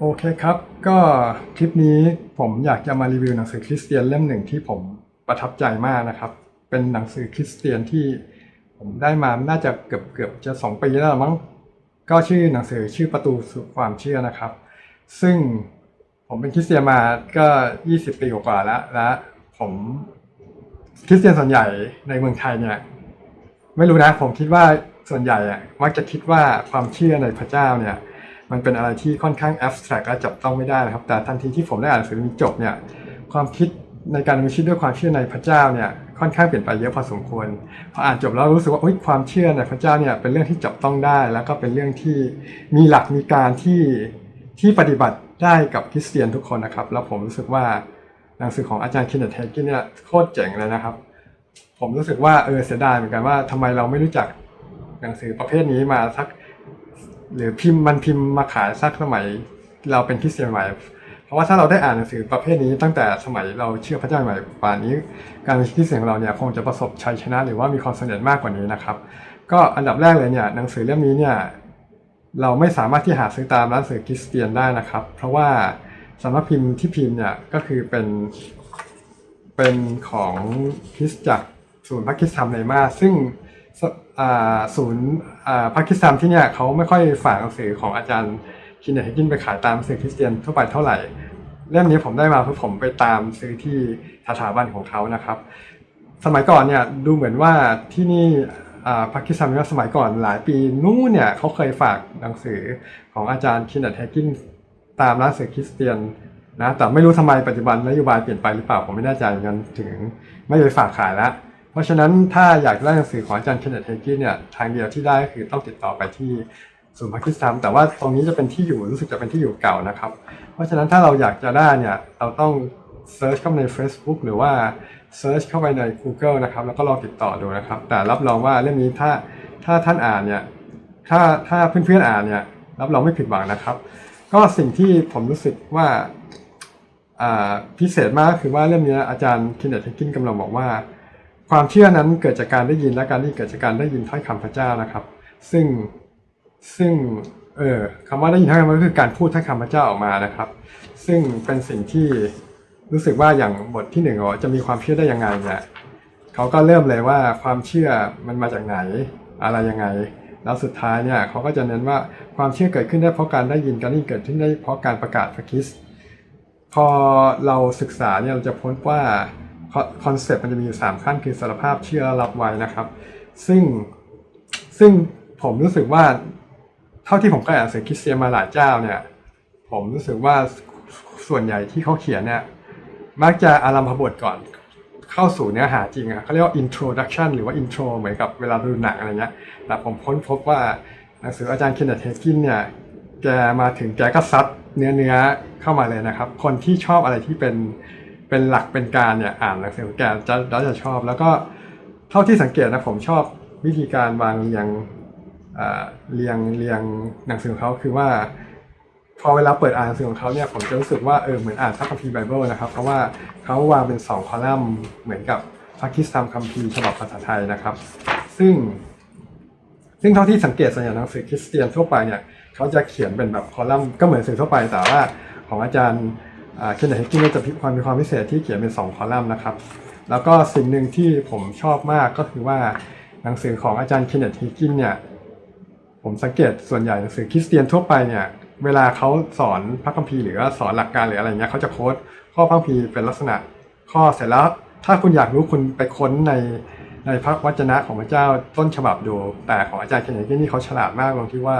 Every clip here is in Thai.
โอเคครับ ก็คลิปนี้ผมอยากจะมารีวิวหนังสือคริสเตียนเล่มหนึ่งที่ผมประทับใจมากนะครับ เป็นหนังสือคริสเตียนที่ผมได้มาน่าจะเกือบเกือบจะสองปีแล้วมั้งก็ชื่อหนังสือชื่อประตูสู่ความเชื่อนะครับ ซึ่งผมเป็นคริสเตียนมาก็20ปีกว่าแล้วและผมคริสเตียนส่วนใหญ่ในเมืองไทยเนี่ยไม่รู้นะผมคิดว่าส่วนใหญ่อะมักจะคิดว่าความเชื่อในพระเจ้าเนี่ย มันเป็นอะไรที่ค่อนข้างแอบสแตรกและจับต้องไม่ได้นะครับ แต่ทันทีที่ผมได้อ่านหนังสือเล่มนี้จบเนี่ยความคิดในการดำเนินชีวิตด้วยความเชื่อในพระเจ้าเนี่ยค่อนข้างเปลี่ยนไปเยอะพอสมควรพออ่านจบแล้วรู้สึกว่าอุ๊ยความเชื่อในพระเจ้าเนี่ยเป็นเรื่องที่จับต้องได้ แล้วก็เป็นเรื่องที่มีหลักมีการที่ที่ปฏิบัติได้กับคริสเตียนทุกคนนะครับ แล้วผมรู้สึกว่าหนังสือของอาจารย์เคนเนตเฮกินเนี่ยโคตรเจ๋งเลยนะครับ ผมรู้สึกว่าเออเสียดายเหมือนกันว่าทำไมเราไม่รู้จักหนังสือประเภทนี้มาสัก หรือพิมพ์มันพิมพ์มาขายสักสมัยเราเป็นคริสเตียนใหม่เพราะว่าถ้าเราได้อ่านหนังสือประเภทนี้ตั้งแต่สมัยเราเชื่อพระเจ้าใหม่ป่านนี้ การเป็นคริสเตียนของเราเนี่ยคงจะประสบชัยชนะหรือว่ามีความสำเร็จมากกว่านี้นะครับ ก็อันดับแรกเลยเนี่ยหนังสือเล่มนี้เนี่ยเราไม่สามารถที่หาซื้อตามร้านสือคริสเตียนได้นะครับ เพราะว่าสำนักพิมพ์ที่พิมพ์เนี่ยก็คือเป็นเป็นของคริสจักรศูนย์พระคริสธรรมในมาซึ่ง ศูนย์อ่าพระคริสตธรรมที่เนี่ยเขาไม่ค่อยฝากหนังสือของอาจารย์คินเนตเฮกินไปขายตามสื่อคริสเตียนทั่วไปเท่าไหร่ เล่มนี้ผมได้มาเพื่อผมไปตามซื้อที่สถาบันของเขานะครับ สมัยก่อนเนี่ยดูเหมือนว่าที่นี่อ่าพระคริสตธรรมเนี่ยสมัยก่อนหลายปีนู้นเนี่ยเขาเคยฝากหนังสือของอาจารย์คินเนตเฮกินตามร้านสื่อคริสเตียนนะแต่ไม่รู้ทำไมปัจจุบันนโยบายเปลี่ยนไปหรือเปล่าผมไม่แน่ใจเหมือนกันถึงไม่ไปฝากขายแล้ว เพราะฉะนั้นถ้าอยากได้หนังสือของอาจารย์เคนเนตเฮกี้เนี่ยทางเดียวที่ได้ก็คือต้องติดต่อไปที่ศูนย์พาคิสถานแต่ว่าตรงนี้จะเป็นที่อยู่รู้สึกจะเป็นที่อยู่เก่านะครับ เพราะฉะนั้นถ้าเราอยากจะได้เนี่ยเราต้องเซิร์ชเข้าไปใน Facebook หรือว่าเซิร์ชเข้าไปใน Google นะครับแล้วก็ลองติดต่อดูนะครับ แต่รับรองว่าเล่มนี้ถ้าถ้าท่านอ่านเนี่ยถ้าถ้าเพื่อนๆอ่านเนี่ยรับรองไม่ผิดหวังนะครับ ก็สิ่งที่ผมรู้สึกว่าพิเศษมากคือว่าเรื่องนี้อาจารย์คินเนตเฮกินกำลังบอกว่า ความเชื่อนั้นเกิดจากการได้ยินและการได้ยินเกิดจากการได้ยินถ้อยคำพระเจ้านะครับ ซึ่งซึ่งเออคำว่าได้ยินถ้อยคำก็คือการพูดถ้อยคำพระเจ้าออกมานะครับ ซึ่งเป็นสิ่งที่รู้สึกว่าอย่างบทที่หนึ่งจะมีความเชื่อได้ยังไงเนี่ยเขาก็เริ่มเลยว่าความเชื่อมันมาจากไหนอะไรยังไง แล้วสุดท้ายเนี่ยเขาก็จะเน้นว่าความเชื่อเกิดขึ้นได้เพราะการได้ยินการได้เกิดขึ้นได้เพราะการประกาศพระคริสต์พอเราศึกษาเนี่ยเราจะพบว่า คอนเซปต์มันจะมีอยู่3ขั้นคือสารภาพเชื่อรับไว้นะครับ ซึ่งซึ่งผมรู้สึกว่าเท่าที่ผมก็อ่านหนังสือคริสเตียนมาหลายเจ้าเนี่ย ผมรู้สึกว่าส่วนใหญ่ที่เขาเขียนเนี่ยมักจะอารัมพบทก่อนเข้าสู่เนื้อหาจริงอะเขาเรียกว่า introduction หรือว่า intro เหมือนกับเวลาดูหนังอะไรเงี้ยแต่ผมค้นพบว่าหนังสืออาจารย์เคนเนตเฮกินเนี่ยแกมาถึงแกก็ซัดเนื้อเนื้อเข้ามาเลยนะครับ คนที่ชอบอะไรที่เป็น เป็นหลักเป็นการเนี่ยอ่านหนังสือของแกจะเราจะชอบ แล้วก็เท่าที่สังเกตนะผมชอบวิธีการวางเรียงอ่าเรียงเรียงหนังสือของเขาคือว่า พอเวลาเปิดอ่านหนังสือของเขาเนี่ยผมจะรู้สึกว่าเออเหมือนอ่านพระคัมภีร์ไบเบิลนะครับ เพราะว่าเขาวางเป็นสองคอลัมน์เหมือนกับพระคิสตธรรมคัมภีร์ฉบับภาษาไทยนะครับ ซึ่ง ซึ่งเท่าที่สังเกตส่วนใหญ่หนังสือคริสเตียนทั่วไปเนี่ยเขาจะเขียนเป็นแบบคอลัมน์ก็เหมือนสื่อทั่วไปแต่ว่าของอาจารย์ เคนเนตเฮกินก็จะมีความมีความพิเศษที่เขียนเป็น 2 คอลัมน์นะครับ แล้วก็สิ่งหนึ่งที่ผมชอบมากก็คือว่าหนังสือของอาจารย์เคนเนตเฮกินเนี่ยผมสังเกตส่วนใหญ่หนังสือคริสเตียนทั่วไปเนี่ยเวลาเขาสอนพระคัมภีร์หรือว่าสอนหลักการหรืออะไรเงี้ยเขาจะโค้ดข้อพระคัมภีร์เป็นลักษณะ ข้อเสร็จแล้วถ้าคุณอยากรู้คุณไปค้นในในพระวจนะของพระเจ้าต้นฉบับดู แต่ของอาจารย์เคนเนตนี่เขาฉลาดมากตรงที่ว่า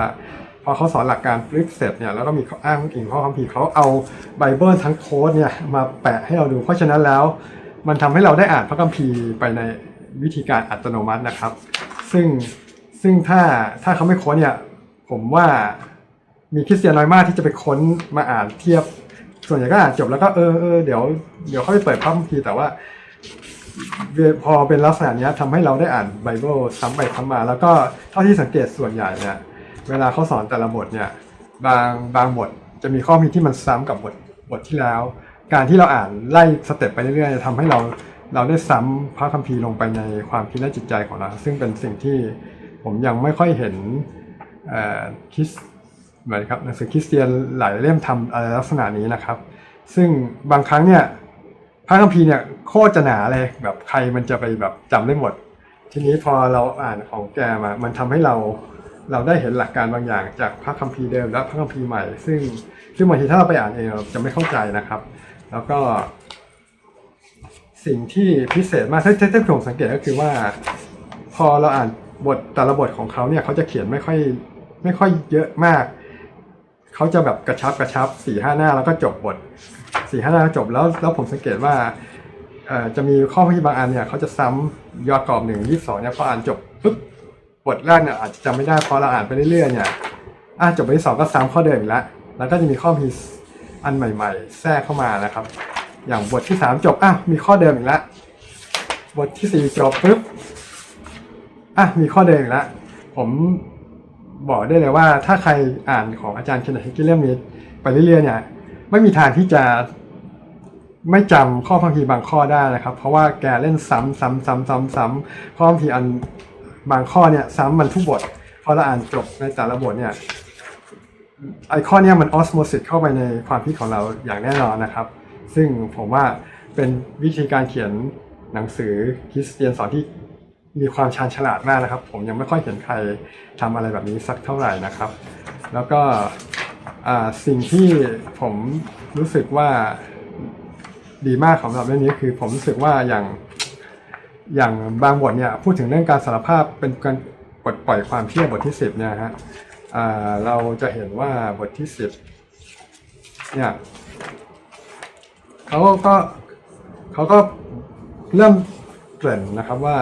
พอเขาสอนหลักการฟลิปเสร็จเนี่ยแล้วก็มีอ้างอิงข้อคัมภีร์เขาเอาไบเบิลทั้งโค้ดเนี่ยมาแปะให้เราดู เพราะฉะนั้นแล้ว มันทำให้เราได้อ่านพระคัมภีร์ไปในวิธีการอัตโนมัตินะครับ ซึ่งซึ่งถ้าถ้าเขาไม่ค้นเนี่ยผมว่ามีคริสเตียนน้อยมากที่จะไปค้นมาอ่านเทียบ ส่วนใหญ่ก็อ่านจบแล้วก็เออเออเดี๋ยวเดี๋ยวเขาไปเปิดพระคัมภีร์แต่ว่าพอเป็นลักษณะเนี้ยทำให้เราได้อ่านไบเบิลซ้ำไปซ้ำมา แล้วก็เท่าที่สังเกตส่วนใหญ่เนี่ย เวลาเขาสอนแต่ละบทเนี่ยบางบางบทจะมีข้อมีที่มันซ้ำกับบทบทที่แล้ว การที่เราอ่านไล่สเต็ปไปเรื่อยๆจะทำให้เราเราได้ซ้ำพระคัมภีร์ลงไปในความคิดและจิตใจของเรา ซึ่งเป็นสิ่งที่ผมยังไม่ค่อยเห็นเอ่อคิสเหมือนครับหนังสือคริสเตียนหลายเล่มทำอะไรลักษณะนี้นะครับ ซึ่งบางครั้งเนี่ยพระคัมภีร์เนี่ยโคตรจะหนาเลยแบบใครมันจะไปแบบจำได้หมด ทีนี้พอเราอ่านของแกมา มันทำให้เรา เราได้เห็นหลักการบางอย่างจากพระคัมภีร์เดิมและพระคัมภีร์ใหม่ ซึ่งซึ่งบางทีถ้าเราไปอ่านเองเราจะไม่เข้าใจนะครับ แล้วก็ สิ่งที่พิเศษมากที่ที่ที่ผมสังเกตก็คือว่า พอเราอ่านบทแต่ละบทของเขาเนี่ยเขาจะเขียนไม่ค่อยไม่ค่อยเยอะมากเขาจะแบบกระชับกระชับสี่ห้าหน้าแล้วก็จบบทสี่ห้าหน้าจบแล้วแล้วผมสังเกตว่าจะมีข้อที่บางอันเนี่ยเขาจะซ้ำยอดกรอบหนึ่งยี่สองเนี่ยพออ่านจบปุ๊บ บทแรกเนี่ยอาจจะจำไม่ได้พอเราอ่านไปเรื่อยๆเนี่ยอะจบบทที่สองก็ซ้ำข้อเดิมอีกแล้วแล้วก็จะมีข้อพีอันใหม่ ๆ แทรกเข้ามานะครับ อย่างบทที่สามจบอะมีข้อเดิมอีกแล้วบทที่สี่จบปุ๊บอะมีข้อเดิมอีกแล้วผมบอกได้เลยว่าถ้าใครอ่านของอาจารย์เคนเนตฮิกกี้เล่มนี้ไปเรื่อยๆเนี่ยไม่มีทางที่จะไม่จำข้อพังพีบางข้อได้นะครับ เพราะว่าแกเล่นซ้ำซ้ำซ้ำซ้ำซ้ำข้อพังพีอัน บางข้อเนี่ยซ้ำมันทุกบท พอเราอ่านจบในแต่ละบทเนี่ยไอข้อเนี้ยมันออสโมซิสเข้าไปในความคิดของเราอย่างแน่นอนนะครับ ซึ่งผมว่าเป็นวิธีการเขียนหนังสือคริสเตียนสอนที่มีความชาญฉลาดมากนะครับ ผมยังไม่ค่อยเห็นใครทำอะไรแบบนี้สักเท่าไหร่นะครับ แล้วก็สิ่งที่ผมรู้สึกว่าดีมากของสำหรับเรื่องนี้คือผมรู้สึกว่าอย่าง อย่างบางบทเนี่ยพูดถึงเรื่องการสารภาพเป็นการปลดปล่อยความเชื่อบทที่สิบเนี่ยฮะเราจะเห็นว่าบทที่สิบเนี่ยเขาก็เขาก็เริ่มเกริ่นนะครับว่า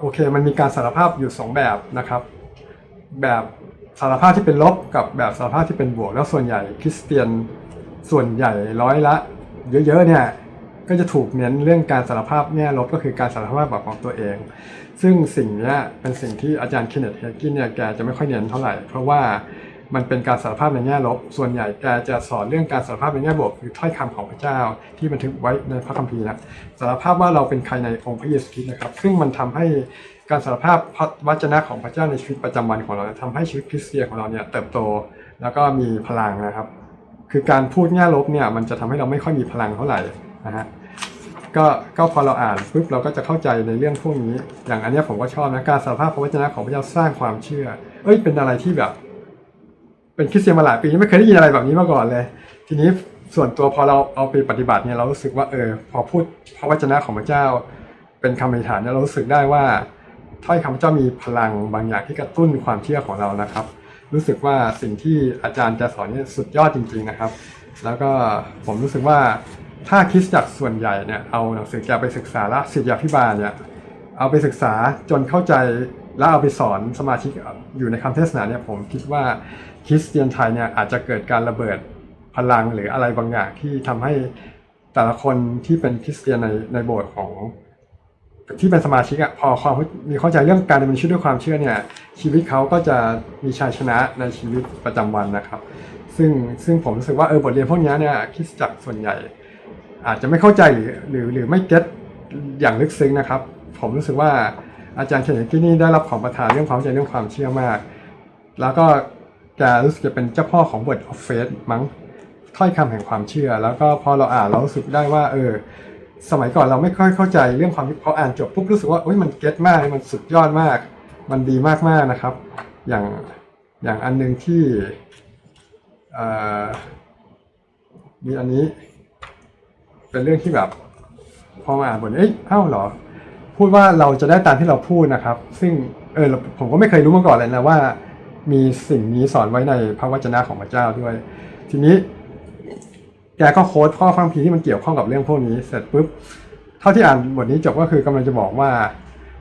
โอเคมันมีการสารภาพอยู่สองแบบนะครับ แบบสารภาพที่เป็นลบกับแบบสารภาพที่เป็นบวก แล้วส่วนใหญ่คริสเตียนส่วนใหญ่ร้อยละ เยอะๆเนี่ย ก็จะถูกเน้นเรื่องการสารภาพแง่ลบก็คือการสารภาพแบบของตัวเอง ซึ่งสิ่งนี้เป็นสิ่งที่อาจารย์เคนเนตเฮกินเนี่ยแกจะไม่ค่อยเน้นเท่าไหร่ เพราะว่ามันเป็นการสารภาพในแง่ลบ ส่วนใหญ่แกจะสอนเรื่องการสารภาพในแง่บวกคือถ้อยคำของพระเจ้าที่บันทึกไว้ในพระคัมภีร์นะสารภาพว่าเราเป็นใครในองค์พระเยซูคริสต์นะครับ ซึ่งมันทำให้การสารภาพพระวจนะของพระเจ้าในชีวิตประจำวันของเราทำให้ชีวิตคริสเตียนของเราเนี่ยเติบโตแล้วก็มีพลังนะครับ คือการพูดแง่ลบเนี่ยมันจะทำให้เราไม่ค่อยมีพลังเท่าไหร่ นะฮะก็ก็พอเราอ่านปุ๊บเราก็จะเข้าใจในเรื่องพวกนี้ อย่างอันนี้ผมก็ชอบนะการสารภาพพระวจนะของพระเจ้าสร้างความเชื่อ เอ้ยเป็นอะไรที่แบบ เป็นคริสเตียนมาหลายปีไม่เคยได้ยินอะไรแบบนี้มาก่อนเลย ทีนี้ส่วนตัวพอเราเอาไปปฏิบัติเนี่ยเรารู้สึกว่าเออ พอพูดพระวจนะของพระเจ้า เป็นคำอธิษฐานเนี่ยเรารู้สึกได้ว่าถ้อยคำพระเจ้ามีพลังบางอย่างที่กระตุ้นความเชื่อของเรานะครับ รู้สึกว่าสิ่งที่อาจารย์จะสอนเนี่ยสุดยอดจริง ๆนะครับ แล้วก็ผมรู้สึกว่า ถ้าคริสตจักรส่วนใหญ่เนี่ยเอาหนังสือแกไปศึกษาและศิษยาพิบาลเนี่ยเอาไปศึกษาจนเข้าใจแล้วเอาไปสอนสมาชิกอยู่ในคำเทศนาเนี่ยผมคิดว่าคริสเตียนไทยเนี่ยอาจจะเกิดการระเบิดพลังหรืออะไรบางอย่างที่ทำให้แต่ละคนที่เป็นคริสเตียนในในโบสถ์ของ ที่เป็นสมาชิกอะพอความมีเข้าใจเรื่องการดำเนินชีวิตด้วยความเชื่อเนี่ยชีวิตเขาก็จะมีชัยชนะในชีวิตประจำวันนะครับ ซึ่งซึ่งผมรู้สึกว่าเออบทเรียนพวกนี้เนี่ยคริสจักรส่วนใหญ่ อาจจะไม่เข้าใจหรือหรือหรือไม่เก็ตอย่างลึกซึ้งนะครับ ผมรู้สึกว่าอาจารย์เคนเนกี้นี่ได้รับของประทานเรื่องความเข้าใจเรื่องความเชื่อมาก แล้วก็แกรู้สึกจะเป็นเจ้าพ่อของ Word of Faith มั้งถ้อยคำแห่งความเชื่อ แล้วก็พอเราอ่านเรารู้สึกได้ว่า เออ สมัยก่อนเราไม่ค่อยเข้าใจเรื่องความพออ่านจบปุ๊บรู้สึกว่าเอ้ยมันเก็ตมากมันสุดยอดมาก มันดีมากๆนะครับ อย่างอย่างอันหนึ่งที่มีอันนี้ เป็นเรื่องที่แบบพอมาอ่านบทนี้เอ้ยเอ้าเหรอ พูดว่าเราจะได้ตามที่เราพูดนะครับ ซึ่งเออผมก็ไม่เคยรู้มาก่อนเลยนะว่า มีสิ่งนี้สอนไว้ในพระวจนะของพระเจ้าด้วย ทีนี้แกก็โค้ดข้อฟังพีที่มันเกี่ยวข้องกับเรื่องพวกนี้เสร็จปุ๊บเท่าที่อ่านบทนี้จบก็คือกำลังจะบอกว่า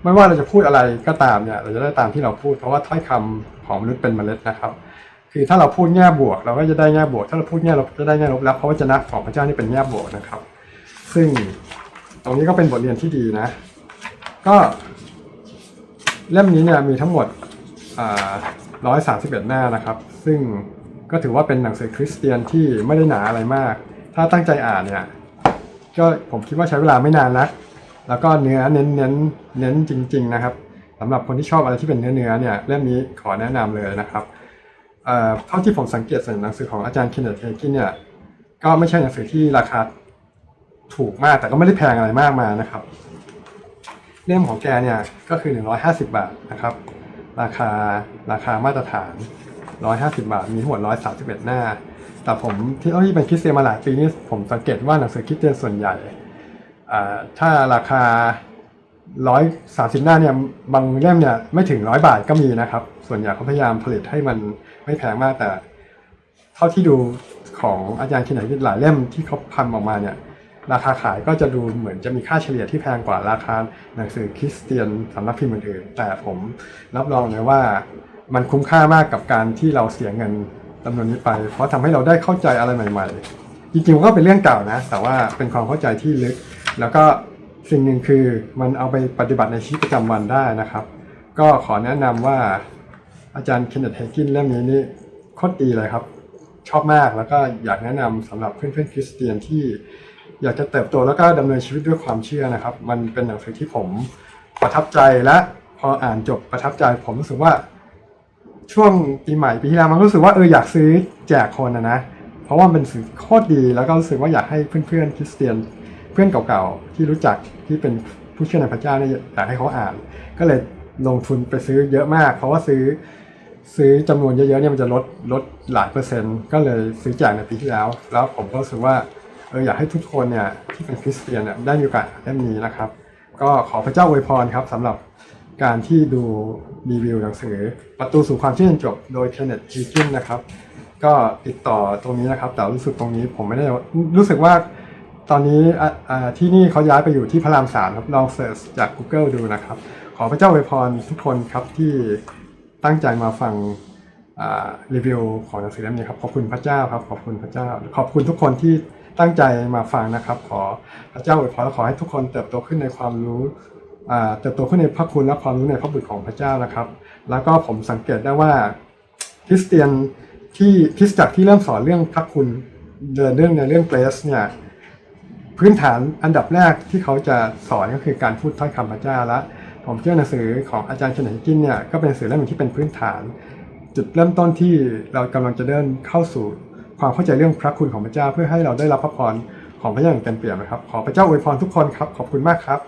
ไม่ว่าเราจะพูดอะไรก็ตามเนี่ย เราจะได้ตามที่เราพูด เพราะว่าถ้อยคำของมนุษย์เป็นเมล็ดนะครับ คือถ้าเราพูดแง่บวก เราก็จะได้แง่บวก ถ้าเราพูดแง่ลบจะได้แง่ลบแล้วเพราะวจนะของพระเจ้านี่เป็นแง่บวกนะครับ ซึ่งตรงนี้ก็เป็นบทเรียนที่ดีนะ ก็เล่มนี้เนี่ยมีทั้งหมดร้อยสามสิบเอ็ดหน้านะครับ ซึ่งก็ถือว่าเป็นหนังสือคริสเตียนที่ไม่ได้หนาอะไรมาก ถ้าตั้งใจอ่านเนี่ยก็ผมคิดว่าใช้เวลาไม่นานนักแล้วก็เนื้อเน้นเน้นเน้นจริง ๆ นะครับสำหรับคนที่ชอบอะไรที่เป็นเนื้อเนื้อเนี่ยเล่มนี้ขอแนะนำเลยนะครับเอ่อเท่าที่ผมสังเกตจากหนังสือของอาจารย์เคนเนตเฮกินเนี่ยก็ไม่ใช่หนังสือที่ราคา ถูกมากแต่ก็ไม่ได้แพงอะไรมากมานะครับ เล่มของแกเนี่ยก็คือ 150 บาทนะครับ ราคาราคามาตรฐาน 150 บาท มีทั้งหมด131 หน้า แต่ผมที่เอ้ที่เป็นคิสเตียนมาหลายปีนี่ผมสังเกตว่าหนังสือคิสเตียนส่วนใหญ่ถ้าราคา 130 หน้าเนี่ยบางเล่มเนี่ยไม่ถึง 100 บาทก็มีนะครับ ส่วนใหญ่เขาพยายามผลิตให้มันไม่แพงมากแต่ เท่าที่ดูของอาจารย์คินไหนหลายเล่มที่เขาพันออกมาเนี่ย ราคาขายก็จะดูเหมือนจะมีค่าเฉลี่ยที่แพงกว่าราคาหนังสือคริสเตียนสำนักพิมพ์อื่นๆแต่ผมรับรองเลยว่ามันคุ้มค่ามากกับการที่เราเสียเงินจำนวนนี้ไป เพราะทำให้เราได้เข้าใจอะไรใหม่ๆ จริงๆก็เป็นเรื่องเก่านะ แต่ว่าเป็นความเข้าใจที่ลึก แล้วก็สิ่งหนึ่งคือมันเอาไปปฏิบัติในชีวิตประจำวันได้นะครับ ก็ขอแนะนำว่าอาจารย์เคนเนตเฮกินเล่มนี้นี่โคตรดีเลยครับ ชอบมากแล้วก็อยากแนะนำสำหรับเพื่อนๆคริสเตียนที่ อยากจะเติบโตแล้วก็ดำเนินชีวิตด้วยความเชื่อนะครับ มันเป็นหนังสือที่ผมประทับใจและพออ่านจบประทับใจผมรู้สึกว่า ช่วงปีใหม่ปีที่แล้วมันรู้สึกว่าเอออยากซื้อแจกคนนะนะเพราะว่ามันเป็นสื่อโคตรดีแล้วก็รู้สึกว่าอยากให้เพื่อนๆคริสเตียนเพื่อนเก่าๆที่รู้จักที่เป็นผู้เชื่อในพระเจ้าเนี่ยอยากให้เขาอ่าน ก็เลยลงทุนไปซื้อเยอะมาก เพราะว่าซื้อซื้อจำนวนเยอะๆเนี่ยมันจะลดลดหลายเปอร์เซ็นต์ ก็เลยซื้อแจกในปีที่แล้ว แล้วผมก็รู้สึกว่า เอออยากให้ทุกคนเนี่ยที่เป็นคริสเตียนเนี่ยได้มีโอกาสเล่มนี้นะครับ ก็ขอพระเจ้าอวยพรครับสำหรับการที่ดูรีวิวหนังสือประตูสู่ความเชื่อจนจบโดยเคนเนตฮีกินนะครับ ก็ติดต่อตรงนี้นะครับ แต่รู้สึกตรงนี้ผมไม่ได้รู้สึกว่าตอนนี้ที่นี่เขาย้ายไปอยู่ที่พระรามสามครับลองเสิร์ชจาก Google ดูนะครับ ขอพระเจ้าอวยพรทุกคนครับที่ตั้งใจมาฟังรีวิวของหนังสือเล่มนี้ครับขอบคุณพระเจ้าครับขอบคุณพระเจ้า ขอบคุณทุกคนที่ ตั้งใจมาฟังนะครับ ขอพระเจ้าอวยพรและขอให้ทุกคนเติบโตขึ้นในความรู้เติบโตขึ้นในพระคุณและความรู้ในพระบุตรของพระเจ้านะครับ แล้วก็ผมสังเกตได้ว่าคริสเตียนที่คริสตจักรที่เริ่มสอนเรื่องพระคุณเดินเรื่องในเรื่องเกรสเนี่ยพื้นฐานอันดับแรกที่เขาจะสอนก็คือการพูดถ้อยคำพระเจ้าละผมเชื่อหนังสือของอาจารย์เคนเนตกินเนี่ยก็เป็นหนังสือเล่มหนึ่งที่เป็นพื้นฐาน จุดเริ่มต้นที่เรากำลังจะเดินเข้าสู่ ความเข้าใจเรื่องพระคุณของพระเจ้าเพื่อให้เราได้รับพระพรของพระเจ้าอย่างเต็มเปี่ยมนะครับ ขอพระเจ้าอวยพรทุกคนครับ ขอบคุณมากครับ